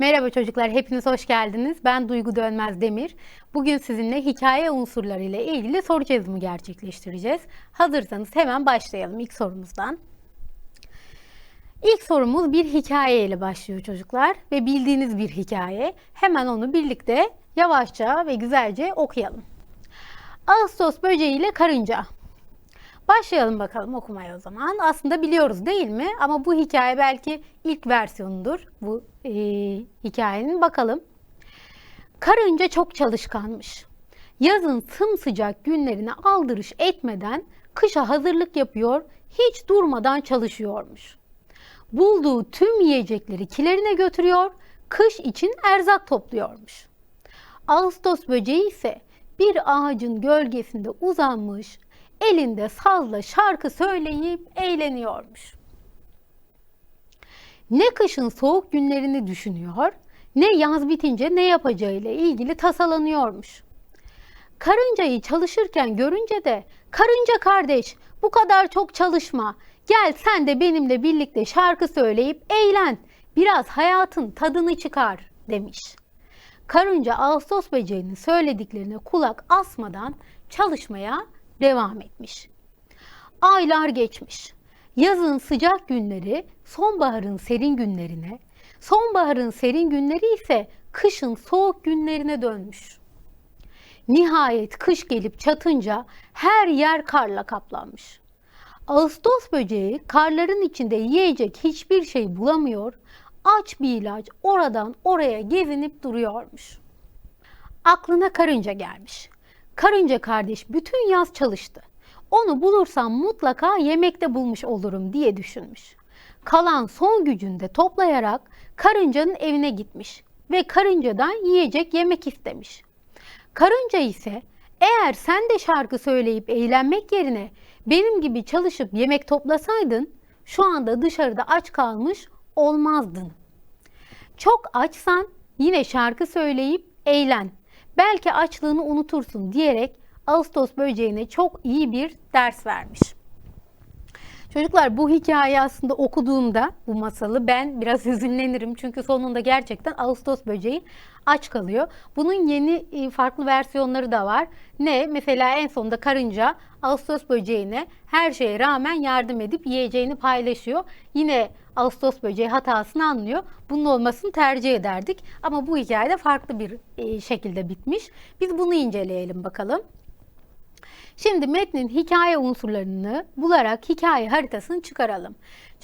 Merhaba çocuklar, hepiniz hoş geldiniz. Ben Duygu Dönmez Demir. Bugün sizinle hikaye unsurları ile ilgili soru çözümü gerçekleştireceğiz. Hazırsanız hemen başlayalım ilk sorumuzdan. İlk sorumuz bir hikaye ile başlıyor çocuklar ve bildiğiniz bir hikaye. Hemen onu birlikte yavaşça ve güzelce okuyalım. Ağustos böceği ile karınca. Başlayalım bakalım okumaya o zaman. Aslında biliyoruz değil mi? Ama bu hikaye belki ilk versiyonudur bu e, hikayenin. Bakalım. Karınca çok çalışkanmış. Yazın sımsıcak günlerine aldırış etmeden kışa hazırlık yapıyor, hiç durmadan çalışıyormuş. Bulduğu tüm yiyecekleri kilerine götürüyor, kış için erzak topluyormuş. Ağustos böceği ise bir ağacın gölgesinde uzanmış, elinde sazla şarkı söyleyip eğleniyormuş. Ne kışın soğuk günlerini düşünüyor, ne yaz bitince ne yapacağıyla ilgili tasalanıyormuş. Karıncayı çalışırken görünce de karınca kardeş bu kadar çok çalışma. Gel sen de benimle birlikte şarkı söyleyip eğlen. Biraz hayatın tadını çıkar demiş. Karınca Ağustos böceğinin söylediklerine kulak asmadan çalışmaya devam etmiş. Aylar geçmiş. Yazın sıcak günleri sonbaharın serin günlerine, sonbaharın serin günleri ise kışın soğuk günlerine dönmüş. Nihayet kış gelip çatınca her yer karla kaplanmış. Ağustos böceği karların içinde yiyecek hiçbir şey bulamıyor, aç bir ilaç oradan oraya gezinip duruyormuş. Aklına karınca gelmiş. Karınca kardeş bütün yaz çalıştı. Onu bulursam mutlaka yemekte bulmuş olurum diye düşünmüş. Kalan son gücünde toplayarak karıncanın evine gitmiş ve karıncadan yiyecek yemek istemiş. Karınca ise eğer sen de şarkı söyleyip eğlenmek yerine benim gibi çalışıp yemek toplasaydın şu anda dışarıda aç kalmış olmazdın. Çok açsan yine şarkı söyleyip eğlen. Belki açlığını unutursun diyerek Ağustos böceğine çok iyi bir ders vermiş. Çocuklar bu hikaye aslında okuduğumda bu masalı ben biraz hüzünlenirim. Çünkü sonunda gerçekten Ağustos böceği aç kalıyor. Bunun yeni e, farklı versiyonları da var. Ne? Mesela en sonunda karınca Ağustos böceğine her şeye rağmen yardım edip yiyeceğini paylaşıyor. Yine Ağustos böceği hatasını anlıyor. Bunun olmasını tercih ederdik. Ama bu hikayede farklı bir e, şekilde bitmiş. Biz bunu inceleyelim bakalım. Şimdi metnin hikaye unsurlarını bularak hikaye haritasını çıkaralım.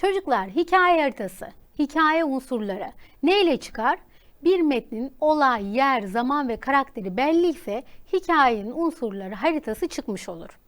Çocuklar hikaye haritası, hikaye unsurları neyle çıkar? Bir metnin olay, yer, zaman ve karakteri belli ise hikayenin unsurları haritası çıkmış olur.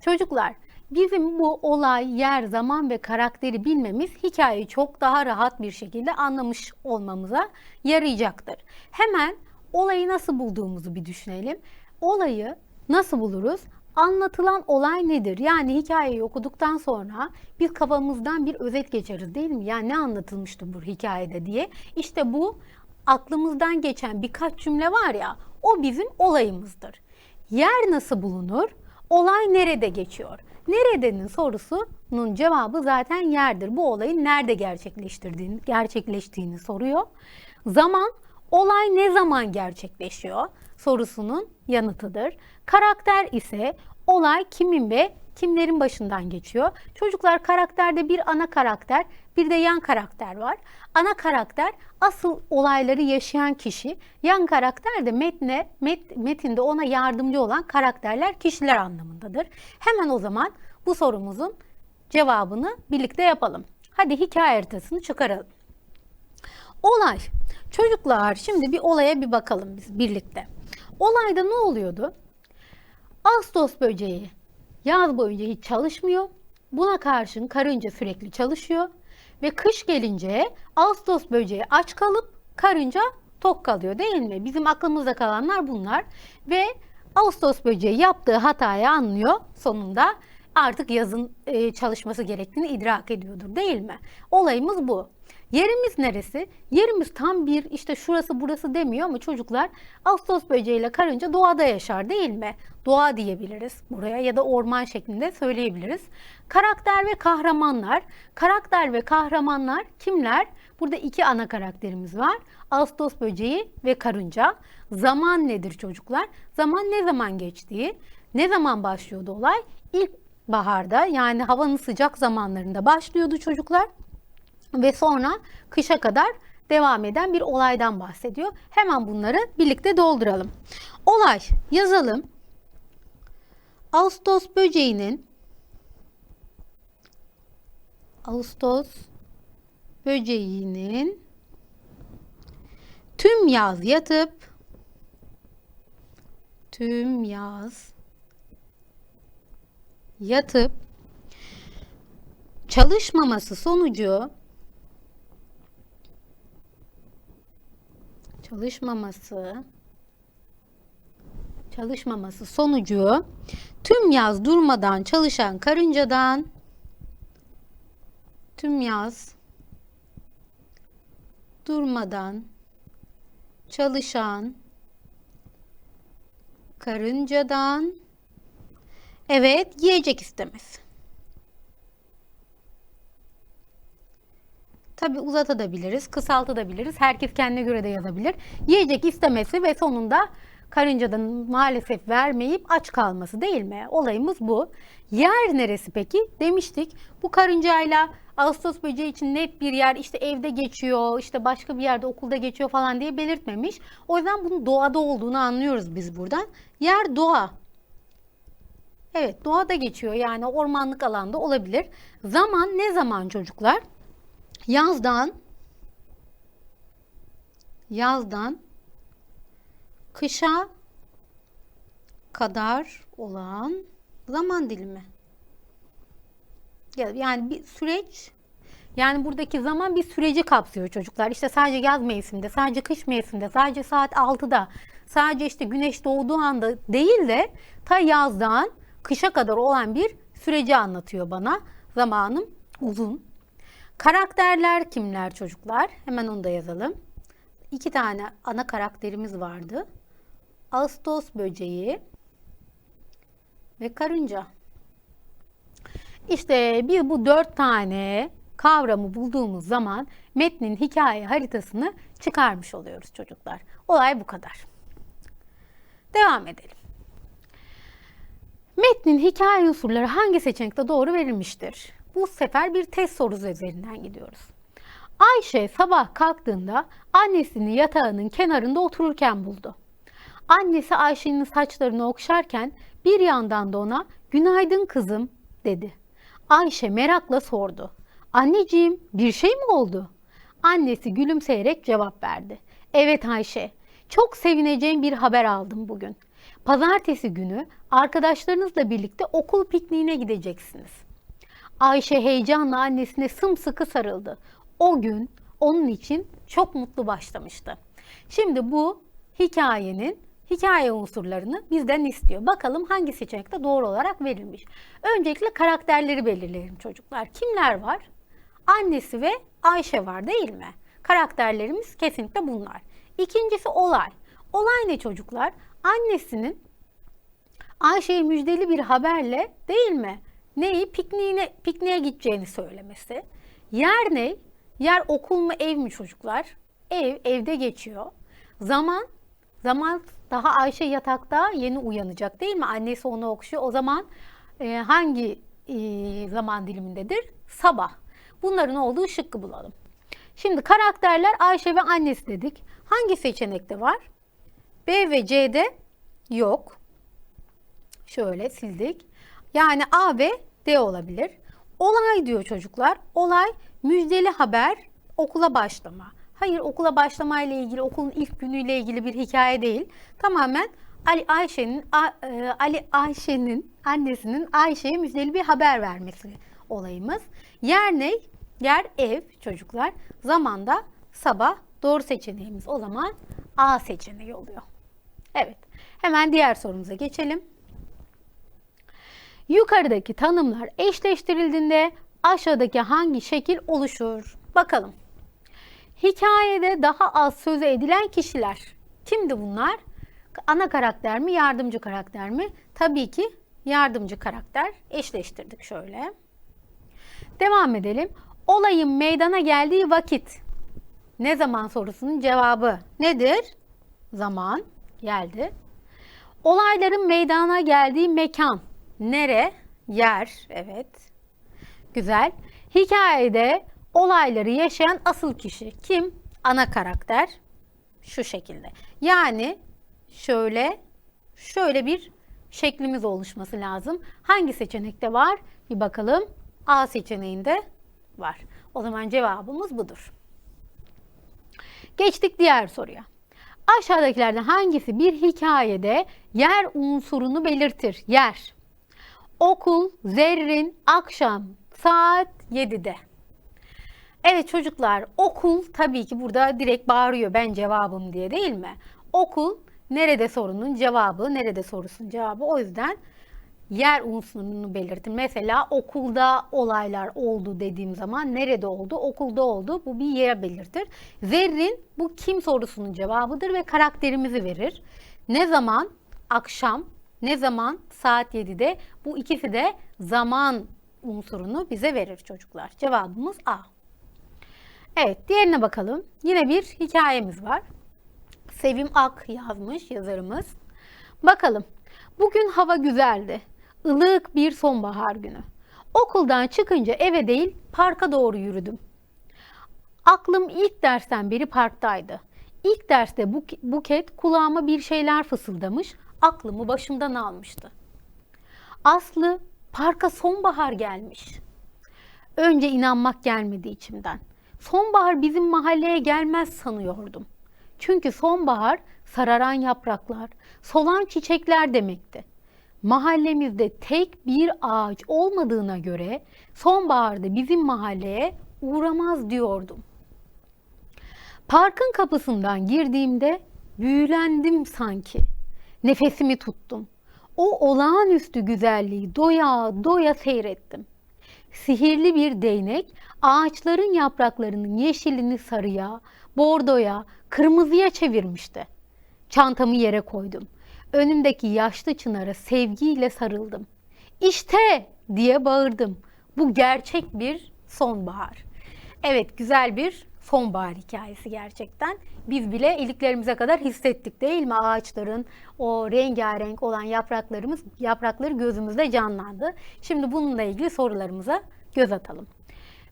Çocuklar bizim bu olay, yer, zaman ve karakteri bilmemiz hikayeyi çok daha rahat bir şekilde anlamış olmamıza yarayacaktır. Hemen olayı nasıl bulduğumuzu bir düşünelim. Olayı nasıl buluruz? Anlatılan olay nedir? Yani hikayeyi okuduktan sonra bir kafamızdan bir özet geçeriz değil mi? Yani ne anlatılmıştı bu hikayede diye. İşte bu aklımızdan geçen birkaç cümle var ya o bizim olayımızdır. Yer nasıl bulunur? Olay nerede geçiyor? Neredenin sorusunun cevabı zaten yerdir. Bu olayın nerede gerçekleştirdiğini, gerçekleştiğini soruyor. Zaman, olay ne zaman gerçekleşiyor sorusunun yanıtıdır. Karakter ise olay kimin ve kimlerin başından geçiyor. Çocuklar karakterde bir ana karakter, bir de yan karakter var. Ana karakter asıl olayları yaşayan kişi, yan karakter de metne, met, metinde ona yardımcı olan karakterler, kişiler anlamındadır. Hemen o zaman bu sorumuzun cevabını birlikte yapalım. Hadi hikaye haritasını çıkaralım. Olay. Çocuklar şimdi bir olaya bir bakalım biz birlikte. Olayda ne oluyordu? Ağustos böceği yaz boyunca hiç çalışmıyor. Buna karşın karınca sürekli çalışıyor. Ve kış gelince Ağustos böceği aç kalıp karınca tok kalıyor değil mi? Bizim aklımızda kalanlar bunlar. Ve Ağustos böceği yaptığı hatayı anlıyor sonunda. Artık yazın e, çalışması gerektiğini idrak ediyordur değil mi? Olayımız bu. Yerimiz neresi? Yerimiz tam bir işte şurası burası demiyor ama çocuklar Ağustos böceğiyle karınca doğada yaşar değil mi? Doğa diyebiliriz buraya ya da orman şeklinde söyleyebiliriz. Karakter ve kahramanlar. Karakter ve kahramanlar kimler? Burada iki ana karakterimiz var. Ağustos böceği ve karınca. Zaman nedir çocuklar? Zaman ne zaman geçtiği? Ne zaman başlıyordu olay? İlk baharda yani havanın sıcak zamanlarında başlıyordu çocuklar ve sonra kışa kadar devam eden bir olaydan bahsediyor. Hemen bunları birlikte dolduralım. Olay yazalım. Ağustos böceğinin Ağustos böceğinin tüm yaz yatıp tüm yaz yatıp çalışmaması sonucu çalışmaması çalışmaması sonucu tüm yaz durmadan çalışan karıncadan tüm yaz durmadan çalışan karıncadan evet yiyecek istemesi. Tabi uzatabiliriz, kısaltabiliriz. Herkes kendine göre de yazabilir. Yiyecek istemesi ve sonunda karıncadan maalesef vermeyip aç kalması değil mi? Olayımız bu. Yer neresi peki? Demiştik. Bu karıncayla Ağustos böceği için net bir yer işte evde geçiyor, işte başka bir yerde okulda geçiyor falan diye belirtmemiş. O yüzden bunun doğada olduğunu anlıyoruz biz buradan. Yer doğa. Evet doğada geçiyor yani ormanlık alanda olabilir. Zaman ne zaman çocuklar? Yazdan yazdan kışa kadar olan zaman dilimi. Yani bir süreç yani buradaki zaman bir süreci kapsıyor çocuklar. İşte sadece yaz mevsiminde, sadece kış mevsiminde, sadece saat 6'da, sadece işte güneş doğduğu anda değil de ta yazdan kışa kadar olan bir süreci anlatıyor bana. Zamanım uzun. Karakterler kimler çocuklar? Hemen onu da yazalım. İki tane ana karakterimiz vardı. Ağustos böceği ve karınca. İşte biz bu dört tane kavramı bulduğumuz zaman metnin hikaye haritasını çıkarmış oluyoruz çocuklar. Olay bu kadar. Devam edelim. Metnin hikaye unsurları hangi seçenekte doğru verilmiştir? Bu sefer bir test sorusu üzerinden gidiyoruz. Ayşe sabah kalktığında annesini yatağının kenarında otururken buldu. Annesi Ayşe'nin saçlarını okşarken bir yandan da ona "Günaydın kızım." dedi. Ayşe merakla sordu. "Anneciğim, bir şey mi oldu?" Annesi gülümseyerek cevap verdi. "Evet Ayşe, çok sevineceğim bir haber aldım bugün. Pazartesi günü arkadaşlarınızla birlikte okul pikniğine gideceksiniz. Ayşe heyecanla annesine sımsıkı sarıldı. O gün onun için çok mutlu başlamıştı. Şimdi bu hikayenin hikaye unsurlarını bizden istiyor. Bakalım hangi seçenekte doğru olarak verilmiş. Öncelikle karakterleri belirleyelim çocuklar. Kimler var? Annesi ve Ayşe var değil mi? Karakterlerimiz kesinlikle bunlar. İkincisi olay. Olay ne çocuklar? Annesinin Ayşe'ye müjdeli bir haberle değil mi? Neyi? Pikniğine, pikniğe gideceğini söylemesi. Yer ne? Yer okul mu ev mi çocuklar? Ev, evde geçiyor. Zaman, zaman daha Ayşe yatakta yeni uyanacak değil mi? Annesi onu okşuyor. O zaman e, hangi e, zaman dilimindedir? Sabah. Bunların olduğu şıkkı bulalım. Şimdi karakterler Ayşe ve annesi dedik. Hangi seçenekte var? B ve C'de yok. Şöyle sildik. Yani A ve D olabilir. Olay diyor çocuklar. Olay müjdeli haber okula başlama. Hayır okula başlama ile ilgili okulun ilk günüyle ilgili bir hikaye değil. Tamamen Ali Ayşe'nin e, Ali Ayşe'nin annesinin Ayşe'ye müjdeli bir haber vermesi olayımız. Yer ne? Yer ev çocuklar. Zamanda sabah doğru seçeneğimiz o zaman A seçeneği oluyor. Evet. Hemen diğer sorumuza geçelim. Yukarıdaki tanımlar eşleştirildiğinde aşağıdaki hangi şekil oluşur? Bakalım. Hikayede daha az söz edilen kişiler. Kimdi bunlar? Ana karakter mi, yardımcı karakter mi? Tabii ki yardımcı karakter. Eşleştirdik şöyle. Devam edelim. Olayın meydana geldiği vakit. Ne zaman sorusunun cevabı nedir? Zaman geldi. Olayların meydana geldiği mekan. Nere? Yer. Evet. Güzel. Hikayede olayları yaşayan asıl kişi kim? Ana karakter. Şu şekilde. Yani şöyle şöyle bir şeklimiz oluşması lazım. Hangi seçenekte var? Bir bakalım. A seçeneğinde var. O zaman cevabımız budur. Geçtik diğer soruya. Aşağıdakilerden hangisi bir hikayede yer unsurunu belirtir? Yer. Okul, zerrin, akşam, saat 7'de. Evet çocuklar okul tabii ki burada direkt bağırıyor ben cevabım diye değil mi? Okul nerede sorunun cevabı, nerede sorusun cevabı. O yüzden yer unsurunu belirtin. Mesela okulda olaylar oldu dediğim zaman nerede oldu? Okulda oldu. Bu bir yer belirtir. Zerrin bu kim sorusunun cevabıdır ve karakterimizi verir. Ne zaman? Akşam. Ne zaman? Saat 7'de. Bu ikisi de zaman unsurunu bize verir çocuklar. Cevabımız A. Evet, diğerine bakalım. Yine bir hikayemiz var. Sevim Ak yazmış yazarımız. Bakalım. Bugün hava güzeldi. Ilık bir sonbahar günü. Okuldan çıkınca eve değil parka doğru yürüdüm. Aklım ilk dersten beri parktaydı. İlk derste Buk- Buket kulağıma bir şeyler fısıldamış, aklımı başımdan almıştı. Aslı parka sonbahar gelmiş. Önce inanmak gelmedi içimden. Sonbahar bizim mahalleye gelmez sanıyordum. Çünkü sonbahar sararan yapraklar, solan çiçekler demekti. Mahallemizde tek bir ağaç olmadığına göre sonbaharda bizim mahalleye uğramaz diyordum. Parkın kapısından girdiğimde büyülendim sanki. Nefesimi tuttum. O olağanüstü güzelliği doya doya seyrettim. Sihirli bir değnek ağaçların yapraklarının yeşilini sarıya, bordoya, kırmızıya çevirmişti. Çantamı yere koydum. Önümdeki yaşlı çınara sevgiyle sarıldım. İşte diye bağırdım. Bu gerçek bir sonbahar. Evet güzel bir sonbahar hikayesi gerçekten. Biz bile iliklerimize kadar hissettik değil mi? Ağaçların o rengarenk olan yapraklarımız, yaprakları gözümüzde canlandı. Şimdi bununla ilgili sorularımıza göz atalım.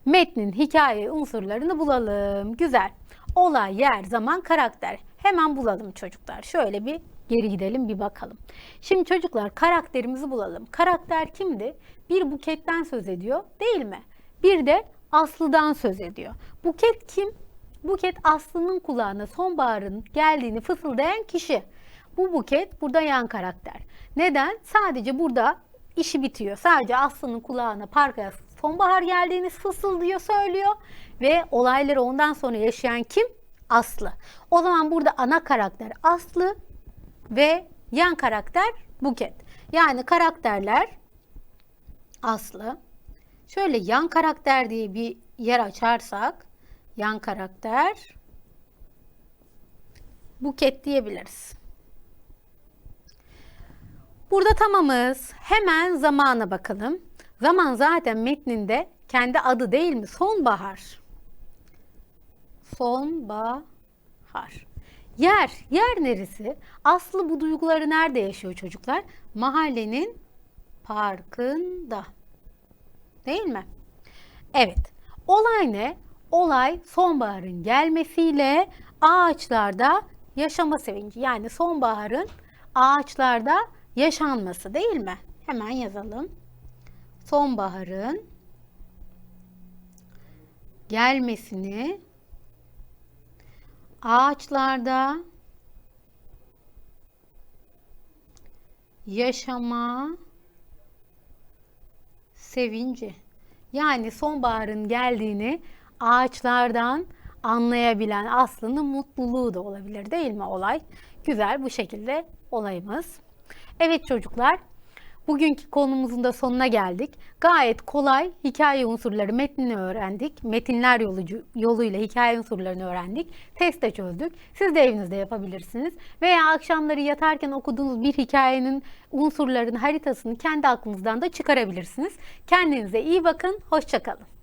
Metnin hikaye unsurlarını bulalım. Güzel. Olay, yer, zaman, karakter. Hemen bulalım çocuklar. Şöyle bir geri gidelim bir bakalım. Şimdi çocuklar karakterimizi bulalım. Karakter kimdi? Bir buketten söz ediyor değil mi? Bir de Aslı'dan söz ediyor. Buket kim? Buket Aslı'nın kulağına sonbaharın geldiğini fısıldayan kişi. Bu Buket burada yan karakter. Neden? Sadece burada işi bitiyor. Sadece Aslı'nın kulağına parka sonbahar geldiğini fısıldıyor, söylüyor ve olayları ondan sonra yaşayan kim? Aslı. O zaman burada ana karakter Aslı ve yan karakter Buket. Yani karakterler Aslı. Şöyle yan karakter diye bir yer açarsak yan karakter Buket diyebiliriz. Burada tamamız. Hemen zamana bakalım. Zaman zaten metninde kendi adı değil mi? Sonbahar. Sonbahar. Yer, yer neresi? Aslı bu duyguları nerede yaşıyor çocuklar? Mahallenin parkında. Değil mi? Evet. Olay ne? Olay sonbaharın gelmesiyle ağaçlarda yaşama sevinci. Yani sonbaharın ağaçlarda yaşanması değil mi? Hemen yazalım. Sonbaharın gelmesini ağaçlarda yaşama sevinci. Yani sonbaharın geldiğini ağaçlardan anlayabilen Aslı'nın mutluluğu da olabilir değil mi olay? Güzel bu şekilde olayımız. Evet çocuklar Bugünkü konumuzun da sonuna geldik. Gayet kolay hikaye unsurları metnini öğrendik. Metinler yolucu, yoluyla hikaye unsurlarını öğrendik. Test de çözdük. Siz de evinizde yapabilirsiniz. Veya akşamları yatarken okuduğunuz bir hikayenin unsurlarının haritasını kendi aklınızdan da çıkarabilirsiniz. Kendinize iyi bakın. Hoşçakalın.